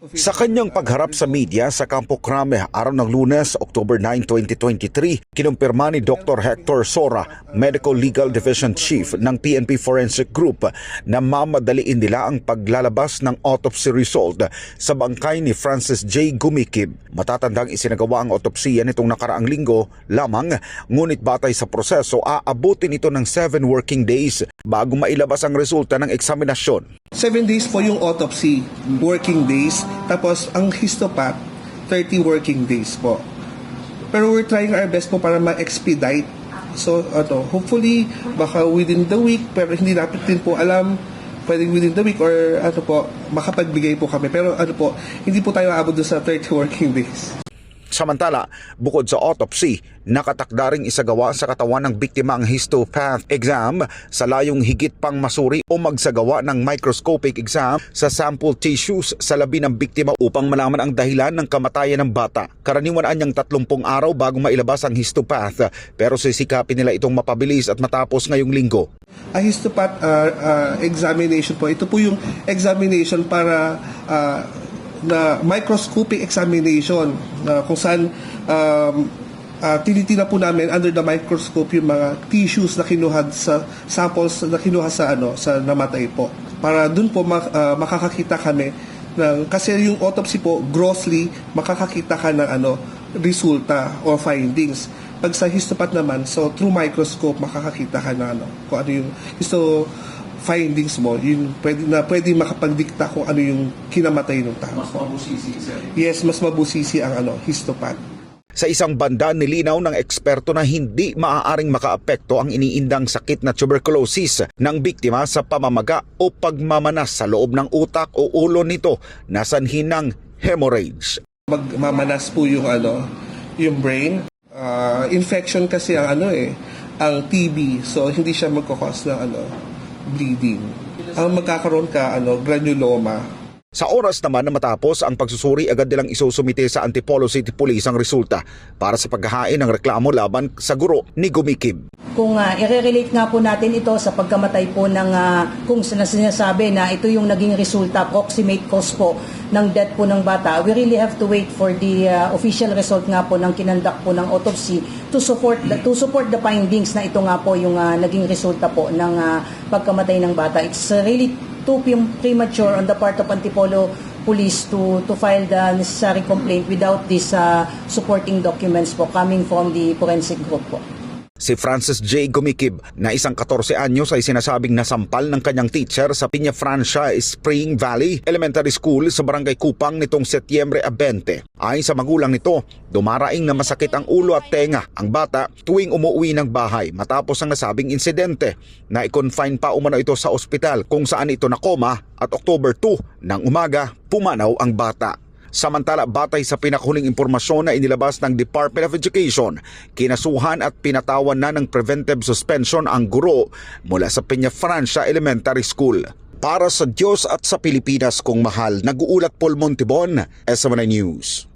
Sa kanyang pagharap sa media sa Campo Crame araw ng lunes, October 9, 2023, kinumpirma ni Dr. Hector Sora, Medical Legal Division Chief ng PNP Forensic Group na mamadaliin nila ang paglalabas ng autopsy result sa bangkay ni Francis J. Gumikib. Matatandang isinagawa ang autopsiya nitong nakaraang linggo lamang, ngunit batay sa proseso, aabutin ito ng 7 working days bago mailabas ang resulta ng eksaminasyon. Seven days po yung autopsy, working days. Tapos, ang histopath, 30 working days po. Pero we're trying our best po para ma-expedite. So, ano, hopefully, baka within the week, pero hindi natin din po alam, pwedeng within the week or ano po, makapagbigay po kami. Pero ano po, hindi po tayo doon sa 30 working days. Samantala, bukod sa autopsy, nakatakda ring isagawa sa katawan ng biktima ang histopath exam sa layong higit pang masuri o magsagawa ng microscopic exam sa sample tissues sa labi ng biktima upang malaman ang dahilan ng kamatayan ng bata. Karaniwan anyang 30 araw bago mailabas ang histopath pero sisikapin nila itong mapabilis at matapos ngayong linggo. A histopath uh, uh, examination po, ito po yung examination para uh, na microscopic examination na kung saan um, uh, tinitingnan po namin under the microscope yung mga tissues na kinuha sa samples na kinuha sa ano sa namatay po. Para dun po mak- uh, makakakita kami ng kasi yung autopsy po grossly makakakita ka ng ano resulta or findings. Pag sa histopath naman so through microscope makakakita ka na ano kung ano yung histo findings mo, yun pwede na pwede makapagdikta kung ano yung kinamatay ng tao. Mas mabusisi, Yes, mas mabusisi ang ano, histopath. Sa isang banda, nilinaw ng eksperto na hindi maaaring makaapekto ang iniindang sakit na tuberculosis ng biktima sa pamamaga o pagmamanas sa loob ng utak o ulo nito na sanhi ng hemorrhage. Magmamanas po yung ano, yung brain. Ah, infection kasi ang ano eh, ang TB. So hindi siya magkakos ng ano, bleeding. Ang magkakaroon ka ano, granuloma, Sa oras naman na matapos ang pagsusuri, agad nilang isusumite sa Antipolo City Police ang resulta para sa paghahain ng reklamo laban sa guro ni Gumikib. Kung uh, i-relate nga po natin ito sa pagkamatay po ng ah, kung sina- sinasabi na ito yung naging resulta, approximate cause po ng death po ng bata, we really have to wait for the ah, official result nga po ng kinandak po ng autopsy to support the, to support the findings na ito nga po yung ah, naging resulta po ng ah, pagkamatay ng bata. It's uh, really too premature on the part of Antipolo Police to to file the necessary complaint without these ah, supporting documents po coming from the forensic group po. Si Francis J. Gumikib na isang 14 anyos ay sinasabing nasampal ng kanyang teacher sa Piña Francia Spring Valley Elementary School sa Barangay Kupang nitong Setyembre 20. Ayon sa magulang nito, dumaraing na masakit ang ulo at tenga ang bata tuwing umuwi ng bahay matapos ang nasabing insidente na i-confine pa umano ito sa ospital kung saan ito nakoma at October 2 ng umaga pumanaw ang bata. Samantala, batay sa pinakahuling impormasyon na inilabas ng Department of Education, kinasuhan at pinatawan na ng preventive suspension ang guro mula sa Peña Francia Elementary School. Para sa Diyos at sa Pilipinas kong mahal, nag-uulat Paul Montibon, SMNI News.